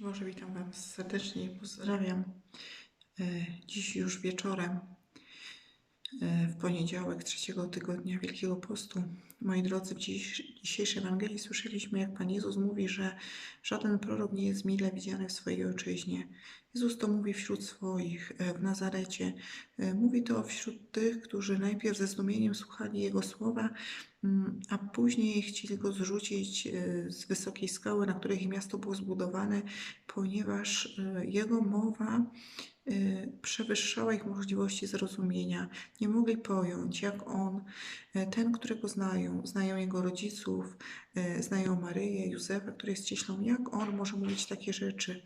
Boże, witam Was serdecznie i pozdrawiam. E, Dziś już wieczorem, e, w poniedziałek trzeciego tygodnia Wielkiego Postu. Moi drodzy, w dziś, dzisiejszej Ewangelii słyszeliśmy, jak Pan Jezus mówi, że żaden prorok nie jest mile widziany w swojej ojczyźnie. Jezus to mówi wśród swoich, e, w Nazarecie. E, Mówi to wśród tych, którzy najpierw ze zdumieniem słuchali Jego słowa, mm, a później chcieli Go zrzucić e, z wysokiej skały, na której miasto było zbudowane, ponieważ Jego mowa przewyższała ich możliwości zrozumienia. Nie mogli pojąć, jak On, ten, którego znają, znają Jego rodziców, e, znają Maryję, Józefa, który jest cieślą, jak On może mówić takie rzeczy,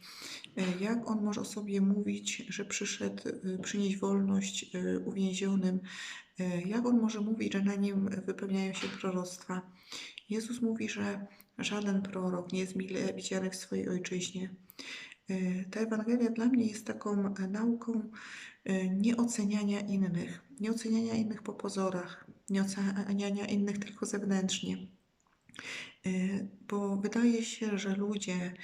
E, jak On może o sobie mówić, że przyszedł e, przynieść wolność uwięzionym, jak On może mówić, że na Nim wypełniają się proroctwa. Jezus mówi, że żaden prorok nie jest mile widziany w swojej ojczyźnie. Ta Ewangelia dla mnie jest taką nauką nieoceniania innych, nieoceniania innych po pozorach, nieoceniania innych tylko zewnętrznie. E, Bo wydaje się, że ludzie,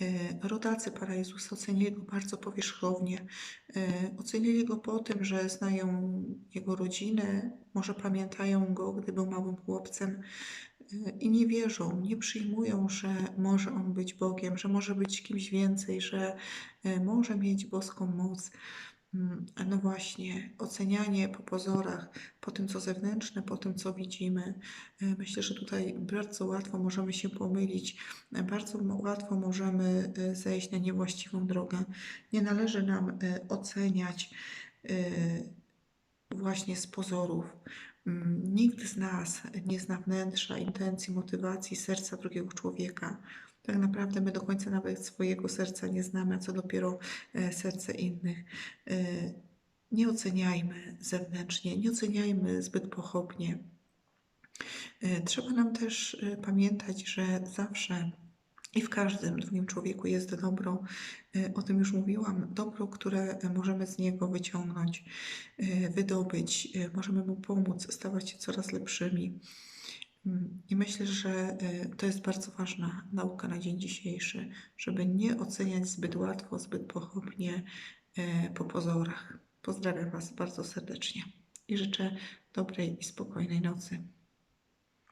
e, rodacy Pana Jezusa ocenili Go bardzo powierzchownie. E, Ocenili Go po tym, że znają Jego rodzinę, może pamiętają Go, gdy był małym chłopcem i nie wierzą, nie przyjmują, że może On być Bogiem, że może być kimś więcej, że może mieć boską moc. Mm, No właśnie, ocenianie po pozorach, po tym, co zewnętrzne, po tym, co widzimy. E, Myślę, że tutaj bardzo łatwo możemy się pomylić, e, bardzo łatwo możemy e, zejść na niewłaściwą drogę. Nie należy nam oceniać właśnie z pozorów. Mm, Nikt z nas nie zna wnętrza, intencji, motywacji, serca drugiego człowieka. Tak naprawdę my do końca nawet swojego serca nie znamy, a co dopiero e, serce innych. E, Nie oceniajmy zewnętrznie, nie oceniajmy zbyt pochopnie. E, Trzeba nam też pamiętać, że zawsze i w każdym drugim człowieku jest dobro. O tym już mówiłam. Dobro, które możemy z niego wyciągnąć, wydobyć, możemy mu pomóc stawać się coraz lepszymi. Mm, I myślę, że e, to jest bardzo ważna nauka na dzień dzisiejszy, żeby nie oceniać zbyt łatwo, zbyt pochopnie e, po pozorach. Pozdrawiam Was bardzo serdecznie i życzę dobrej i spokojnej nocy.